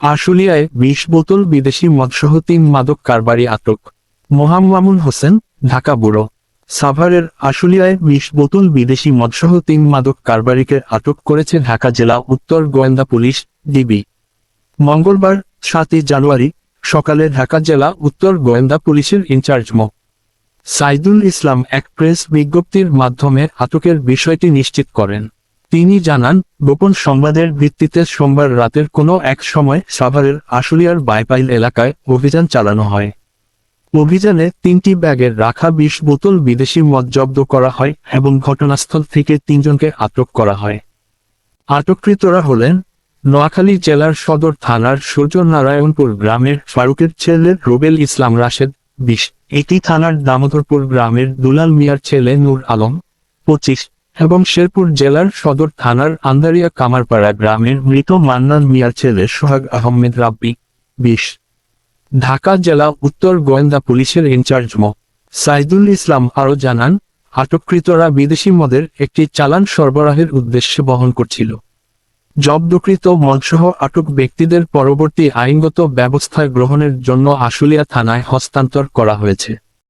আশুলিয়ায় বিশ বোতল বিদেশি মদসহ তিন মাদক কারবারি আটক। মোহাম্মামুন হোসেন, ঢাকা ব্যুরো। সাভারের আশুলিয়ায় বিশ বোতল বিদেশি মদসহ তিন মাদক কারবারিকে আটক করেছে ঢাকা জেলা উত্তর গোয়েন্দা পুলিশ, ডিবি। মঙ্গলবার, সাতই জানুয়ারি, সকালে ঢাকা জেলা উত্তর গোয়েন্দা পুলিশের ইনচার্জ মো। সাইদুল ইসলাম এক প্রেস বিজ্ঞপ্তির মাধ্যমে আটকের বিষয়টি নিশ্চিত করেন। তিনি জানান, গোপন সংবাদের ভিত্তিতে সোমবার রাতের কোনো এক সময় সাভারের আশুলিয়ার বাইপাইল এলাকায় অভিযান চালানো হয়। অভিযানে তিনটি ব্যাগে রাখা বিশ বোতল বিদেশি মদ জব্দ করা হয় এবং ঘটনাস্থল থেকে তিনজনকে আটক করা হয়। আটককৃতরা হলেন, নোয়াখালী জেলার সদর থানার সূর্যনারায়ণপুর গ্রামের ফারুকের ছেলে রুবেল ইসলাম রাশেদ বিশ, এটি থানার দামোদরপুর গ্রামের দুলাল মিয়ার ছেলে নূর আলম পঁচিশ এবং শেরপুর জেলার সদর থানার আন্দারিয়া কামারপাড়া গ্রামের মৃত মান্নান মিয়ার ছেলে সোহাগ আহমেদ রাব্বি, বিশ। ঢাকা জেলা উত্তর গোয়েন্দা পুলিশের ইনচার্জ মো। সাইদুল ইসলাম আরও জানান, আটককৃতরা বিদেশি মদের একটি চালান সরবরাহের উদ্দেশ্যে বহন করছিল। জব্দকৃত মদসহ আটক ব্যক্তিদের পরবর্তী আইনগত ব্যবস্থা গ্রহণের জন্য আশুলিয়া থানায় হস্তান্তর করা হয়েছে।